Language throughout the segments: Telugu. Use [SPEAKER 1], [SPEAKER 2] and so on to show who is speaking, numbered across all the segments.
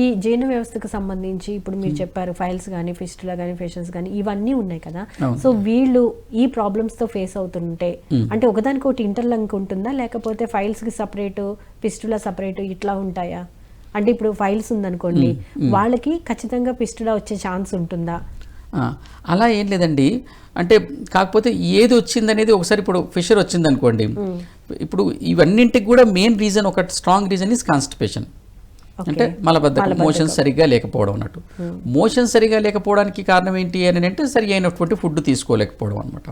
[SPEAKER 1] ఈ జీర్ణ వ్యవస్థకు సంబంధించి ఇప్పుడు మీరు చెప్పారు ఫైల్స్ కానీ ఫిస్టులా కానీ ఫెషన్స్ కానీ ఇవన్నీ ఉన్నాయి కదా. సో వీళ్ళు ఈ ప్రాబ్లమ్స్తో ఫేస్ అవుతుంటే అంటే ఒకదానికి ఒకటి ఇంటర్లంక్ ఉంటుందా? లేకపోతే ఫైల్స్కి సపరేట్ ఫిస్టులా సపరేట్ ఇట్లా ఉంటాయా? అంటే ఇప్పుడు ఫైల్స్ ఉందనుకోండి వాళ్ళకి ఖచ్చితంగా ఫిస్టులా వచ్చే ఛాన్స్ ఉంటుందా?
[SPEAKER 2] అలా ఏం లేదండి. అంటే కాకపోతే ఏది వచ్చిందనేది ఒకసారి ఇప్పుడు ఫిషర్ వచ్చిందనుకోండి ఇప్పుడు ఇవన్నింటికి కూడా మెయిన్ రీజన్ ఒక స్ట్రాంగ్ రీజన్ ఇస్ కాన్స్టిపేషన్ అంటే మలబద్ధకం మోషన్ సరిగ్గా లేకపోవడం అన్నట్టు. మోషన్ సరిగా లేకపోవడానికి కారణం ఏంటి అని అంటే సరి అయినటువంటి ఫుడ్ తీసుకోలేకపోవడం అనమాట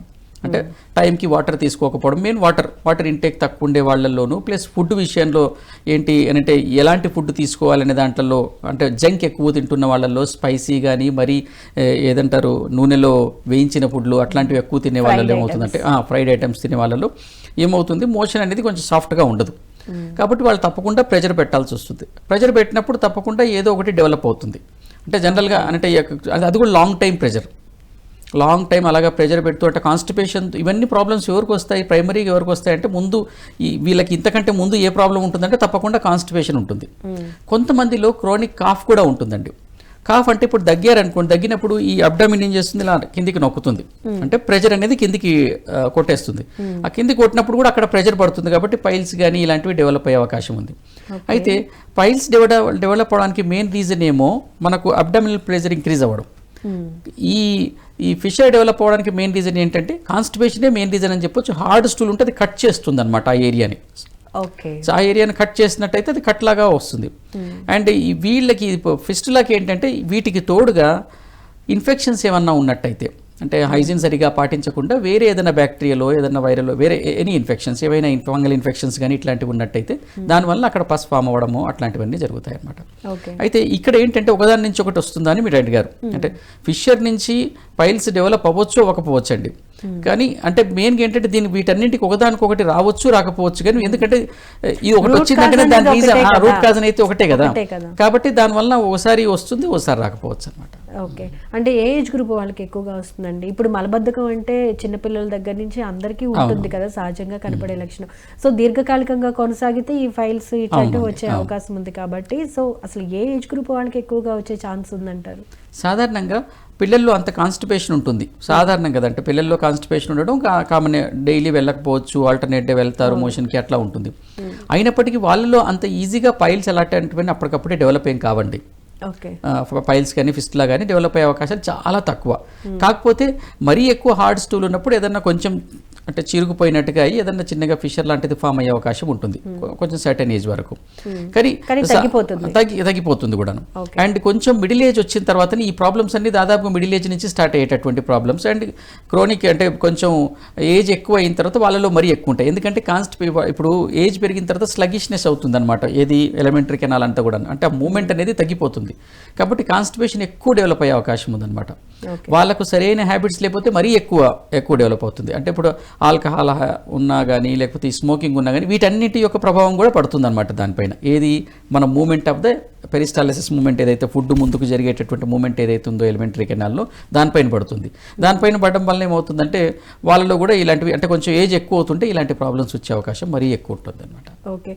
[SPEAKER 2] అంటే టైంకి వాటర్ తీసుకోకపోవడం మెయిన్ వాటర్ వాటర్ ఇంటేక్ తక్కువ ఉండే వాళ్ళల్లోనూ ప్లస్ ఫుడ్ విషయంలో ఏంటి అని అంటే ఎలాంటి ఫుడ్ తీసుకోవాలనే దాంట్లో అంటే జంక్ ఎక్కువ తింటున్న వాళ్ళల్లో స్పైసీ కానీ మరి ఏదంటారు నూనెలో వేయించిన ఫుడ్లు అట్లాంటివి ఎక్కువ తినే వాళ్ళలో ఏమవుతుందంటే ఫ్రైడ్ ఐటమ్స్ తినే వాళ్ళలో ఏమవుతుంది? మోషన్ అనేది కొంచెం సాఫ్ట్గా ఉండదు. కాబట్టి వాళ్ళు తప్పకుండా ప్రెజర్ పెట్టాల్సి వస్తుంది. ప్రెజర్ పెట్టినప్పుడు తప్పకుండా ఏదో ఒకటి డెవలప్ అవుతుంది. అంటే జనరల్గా అంటే అది- కూడా long time pressure long time అలాగా ప్రెజర్ పెడుతూ అంటే కాన్స్టిపేషన్ ఇవన్నీ ప్రాబ్లమ్స్ ఎవరికి వస్తాయి? ప్రైమరీగా ఎవరికి వస్తాయి? అంటే ముందు ఈ వీళ్ళకి ఇంతకంటే ముందు ఏ ప్రాబ్లం ఉంటుందంటే తప్పకుండా కాన్స్టిపేషన్ ఉంటుంది. కొంతమందిలో క్రోనిక్ కాఫ్ కూడా ఉంటుందండి. కాఫ్ అంటే ఇప్పుడు దగ్గారనుకోండి దగ్గినప్పుడు ఈ అబ్డమిన్ ఏం చేస్తుంది? ఇలా కిందికి నొక్కుతుంది. అంటే ప్రెజర్ అనేది కిందికి కొట్టేస్తుంది. ఆ కిందికి కొట్టినప్పుడు కూడా అక్కడ ప్రెజర్ పడుతుంది కాబట్టి పైల్స్ కానీ ఇలాంటివి డెవలప్ అయ్యే అవకాశం ఉంది. అయితే పైల్స్ డెవలప్ అవడానికి మెయిన్ రీజన్ ఏమో మనకు అబ్డమినల్ ప్రెజర్ ఇంక్రీజ్ అవ్వడం. ఈ ఈ ఫిషర్ డెవలప్ అవ్వడానికి మెయిన్ రీజన్ ఏంటంటే కాన్స్టిపేషనే మెయిన్ రీజన్ అని చెప్పొచ్చు. హార్డ్ స్టూల్ ఉంటే అది కట్ చేస్తుంది అనమాట ఆ ఏరియాని. సో ఆ ఏరియాని కట్ చేసినట్టయితే అది కట్ లాగా వస్తుంది అండ్ ఈ వీళ్ళకి ఫిస్టులాకి ఏంటంటే వీటికి తోడుగా ఇన్ఫెక్షన్స్ ఏమన్నా ఉన్నట్టయితే అంటే హైజీన్ సరిగా పాటించకుండా వేరే ఏదైనా బ్యాక్టీరియాలో ఏదైనా వైరల్లో వేరే ఎనీ ఇన్ఫెక్షన్స్ ఏవైనా ఫంగల్ ఇన్ఫెక్షన్స్ కానీ ఇట్లాంటివి ఉన్నట్టయితే దానివల్ల అక్కడ పస్ ఫామ్ అవ్వడము అట్లాంటివన్నీ జరుగుతాయి అన్నమాట అయితే ఇక్కడ ఏంటంటే ఒకదాని నుంచి ఒకటి వస్తుందా అని మీరు అడిగారు. అంటే ఫిషర్ నుంచి పైల్స్ డెవలప్ అవ్వచ్చు అవ్వకపోవచ్చు అండి కానీ అంటే మెయిన్గా ఏంటంటే దీని వీటన్నింటికి ఒకదానికి ఒకటి రావచ్చు రాకపోవచ్చు కానీ ఎందుకంటే ఇది ఒకటి వచ్చిందంటే దాని రీజన్. రూట్ కాజ్ అయితే ఒకటే కదా.
[SPEAKER 1] ఒకటే కదా.
[SPEAKER 2] కాబట్టి దానివల్ల ఒకసారి వస్తుంది ఒకసారి రాకపోవచ్చు అనమాట
[SPEAKER 1] ఓకే. అంటే ఏ ఏజ్ గ్రూప్ వాళ్ళకి ఎక్కువగా వస్తుందండి? ఇప్పుడు మలబద్ధకం అంటే చిన్నపిల్లల దగ్గర నుంచి అందరికీ ఉంటుంది కదా సహజంగా కనపడే లక్షణం. సో దీర్ఘకాలికంగా కొనసాగితే ఈ ఫైల్స్ ఇట్లాంటివి వచ్చే అవకాశం ఉంది కాబట్టి సో అసలు ఏ ఏజ్ గ్రూప్ వాళ్ళకి ఎక్కువగా వచ్చే ఛాన్స్ ఉందంటారు?
[SPEAKER 2] సాధారణంగా పిల్లల్లో అంత కాన్స్టిపేషన్ ఉంటుంది. సాధారణం కదా అంటే పిల్లల్లో కాన్స్టిపేషన్ ఉండడం కామన్ డైలీ వెళ్ళకపోవచ్చు ఆల్టర్నేట్ డే వెళ్తారు మోషన్కి అట్లా ఉంటుంది. అయినప్పటికీ వాళ్ళలో అంత ఈజీగా పైల్స్ అలాంటివన్నీ అప్పటికప్పుడే డెవలప్ ఏం కావండి.
[SPEAKER 1] ఓకే.
[SPEAKER 2] పైల్స్ కానీ ఫిస్ట్లా కానీ డెవలప్ అయ్యే అవకాశాలు చాలా తక్కువ. కాకపోతే మరీ ఎక్కువ హార్డ్ స్టూల్ ఉన్నప్పుడు ఏదన్నా కొంచెం అంటే చిరుగుపోయినట్టుగా అయ్యి ఏదన్నా చిన్నగా ఫిషర్ లాంటిది ఫామ్ అయ్యే అవకాశం ఉంటుంది. కొ- కొంచెం సర్టన్ ఏజ్ వరకు. కానీ
[SPEAKER 1] కానీ తగ్గిపోతుంది.
[SPEAKER 2] తగ్గి తగ్గిపోతుంది కూడాను. అండ్ కొంచెం మిడిల్ ఏజ్ వచ్చిన తర్వాత ఈ ప్రాబ్లమ్స్ అన్ని దాదాపు మిడిల్ ఏజ్ నుంచి స్టార్ట్ అయ్యేటటువంటి ప్రాబ్లమ్స్. అండ్ క్రోనిక్ అంటే కొంచెం ఏజ్ ఎక్కువ అయిన తర్వాత వాళ్ళలో మరీ ఎక్కువ ఉంటాయి. ఎందుకంటే కాన్స్టిపే ఇప్పుడు ఏజ్ పెరిగిన తర్వాత స్లగిష్నెస్ అవుతుంది అనమాట ఏది ఎలిమెంటరీ కెనాల్ అంతా కూడా అంటే ఆ మూమెంట్ అనేది తగ్గిపోతుంది. కాబట్టి కాన్స్టిపేషన్ ఎక్కువ డెవలప్ అయ్యే అవకాశం ఉందన్నమాట. వాళ్ళకు సరైన హ్యాబిట్స్ లేకపోతే మరీ ఎక్కువ ఎక్కువ డెవలప్ అవుతుంది. అంటే ఇప్పుడు ఆల్కహాల్ ఉన్నా కానీ లేకపోతే స్మోకింగ్ ఉన్నా కానీ వీటన్నిటి యొక్క ప్రభావం కూడా పడుతుందన్నమాట దానిపైన. ఏది మన movement of the peristalsis movement ఏదైతే ఫుడ్ ముందుకు జరిగేటటువంటి మూమెంట్ ఏదైతే ఉందో ఎలిమెంటరీ కెనాల్లో దానిపైన పడుతుంది. దానిపైన పడడం వల్ల ఏమవుతుందంటే వాళ్ళలో కూడా ఇలాంటివి అంటే కొంచెం ఏజ్ ఎక్కువ అవుతుంటే ఇలాంటి ప్రాబ్లమ్స్ వచ్చే అవకాశం మరీ ఎక్కువ ఉంటుంది అనమాట
[SPEAKER 1] ఓకే.